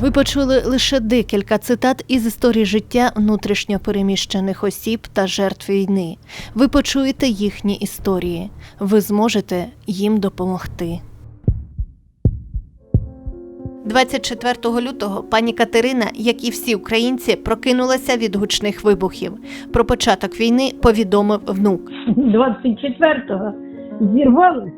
Ви почули лише декілька цитат із історії життя внутрішньо переміщених осіб та жертв війни. Ви почуєте їхні історії. Ви зможете їм допомогти. 24 лютого пані Катерина, як і всі українці, прокинулася від гучних вибухів. Про початок війни повідомив внук. 24-го зірвали,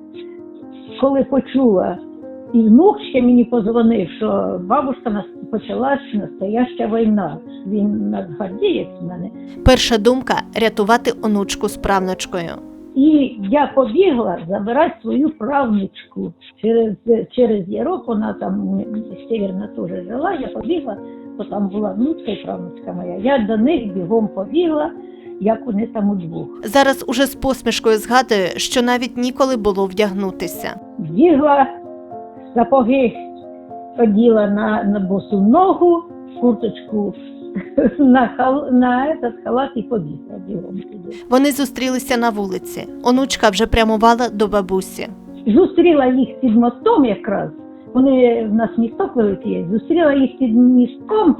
коли почула. І внук ще мені позвонив, що бабушка нас почалась настояща війна. Він надгардієць в мене. Перша думка рятувати онучку з правнучкою. І я побігла забирати свою правнучку через, через Ярок, вона там северна теж жила, я побігла, бо там була внучка і правнучка моя. Я до них бігом побігла, як вони там удвох. Зараз уже з посмішкою згадує, що навіть ніколи було вдягнутися. Бігла, сапоги оділа на, на босу ногу, курточку на, хал, на этот халат і побігла бігом. Вони зустрілися на вулиці. Онучка вже прямувала до бабусі. Зустріла їх під мостом якраз. Вони в нас місток великий. Зустріла їх під містком,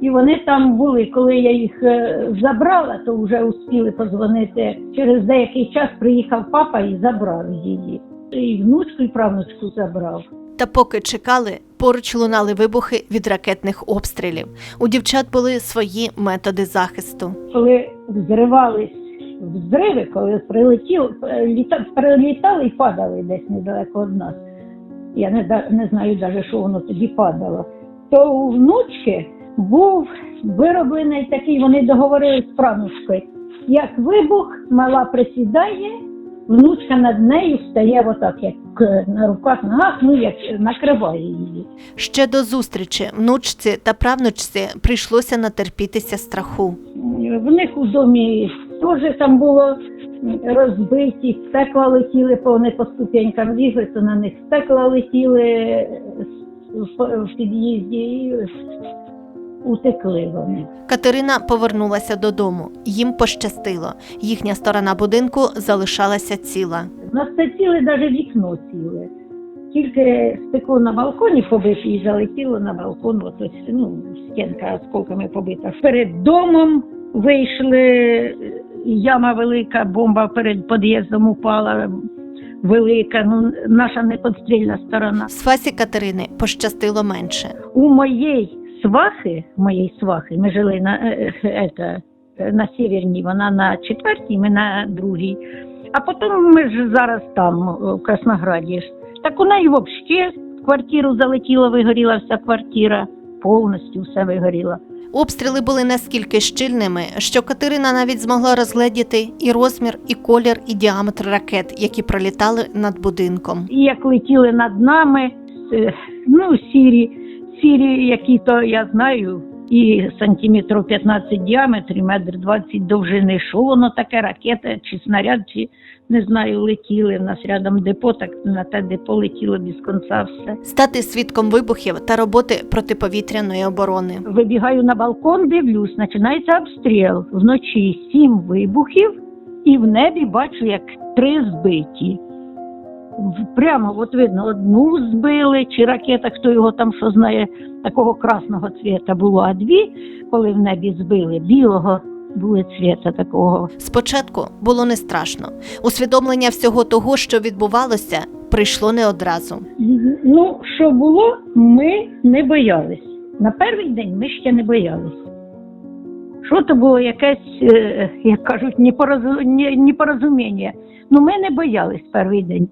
і вони там були. Коли я їх е, забрала, то вже успіли позвонити. Через деякий час приїхав папа і забрав її. І внучку, і правнучку забрав. Та поки чекали, поруч лунали вибухи від ракетних обстрілів. У дівчат були свої методи захисту. Коли взривались взриви, коли прилетів, літа, прилітали і падали десь недалеко від нас. Я не, да- не знаю навіть, що воно тоді падало. То у внучки був вироблений такий, вони договорились з правнучкою. Як вибух, мала присідає, внучка над нею стає отак, як е, на руках, ногах, ну як накриває її. Ще до зустрічі внучці та правнучці прийшлося натерпітися страху. В них у домі теж там було розбиті, стекла летіли, вони по ступенькам бігли, то на них стекла летіли в- в під'їзді і утекли вони. Катерина повернулася додому. Їм пощастило. Їхня сторона будинку залишалася ціла. Нас це ціле навіть вікно ціле. Тільки стекло на балконі побите і залетіло на балкон, ось, ну, стінка осколками побита. Перед домом вийшли, яма велика, бомба перед під'їздом упала, велика, ну, наша неподстрільна сторона. З фасі Катерини пощастило менше. У моєї свахи, моєї свахи, ми жили на, е, е, е, на северній, вона на четвертій, ми на другій. А потім ми ж зараз там, е, в Краснограді. ж. Так у неї взагалі в квартиру залетіла, вигоріла вся квартира, повністю все вигоріло. Обстріли були наскільки щільними, що Катерина навіть змогла розгледіти і розмір, і колір, і діаметр ракет, які пролітали над будинком. І як летіли над нами, е, ну, сірі, сірі, які то я знаю, і сантиметрів 15 діаметрів, метр 20 довжини. Що воно таке, ракета чи снаряд, чи не знаю, летіли. В нас рядом депо, так на те депо летіло без кінця все. Стати свідком вибухів та роботи протиповітряної оборони. Вибігаю на балкон, дивлюсь, починається обстріл. Вночі сім вибухів, і в небі бачу, як три збиті. Прямо от видно, одну збили, чи ракета, хто його там що знає, такого красного цвіта було, а дві, коли в небі збили, білого були цвіта такого. Спочатку було не страшно. Усвідомлення всього того, що відбувалося, прийшло не одразу. Ну, що було, ми не боялись. На перший день ми ще не боялись. що то було якесь, е, як кажуть, непорозу- не- непорозуміння. Ну, ми не боялись перший день.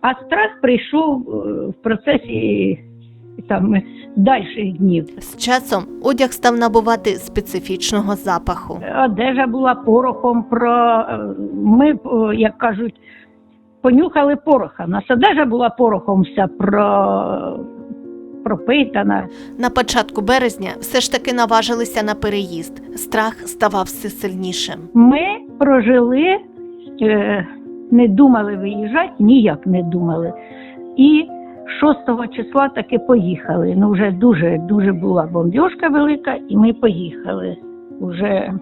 А страх прийшов е, в процесі там дальших днів. З часом одяг став набувати специфічного запаху. Одежа була порохом про е, ми, як кажуть, понюхали пороха. Нас одежа була порохом вся про пропитана. На початку березня все ж таки наважилися на переїзд. Страх ставав все сильнішим. Ми прожили, е, не думали виїжджати, ніяк не думали. І 6 числа таки поїхали. Ну, вже дуже дуже була бомбіжка велика, і ми поїхали. Уже,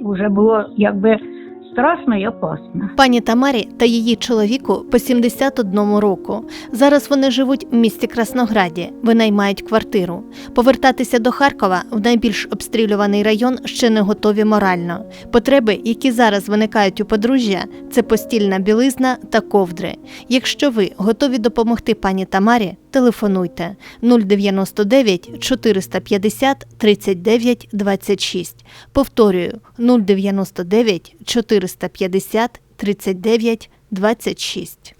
уже було якби страшно і опасно. Пані Тамарі та її чоловіку по 71 року. Зараз вони живуть в місті Краснограді, винаймають квартиру. Повертатися до Харкова в найбільш обстрілюваний район ще не готові морально. Потреби, які зараз виникають у подружжя, це постільна білизна та ковдри. Якщо ви готові допомогти пані Тамарі, телефонуйте 099 450 39 26. Повторюю 099 450 39 26.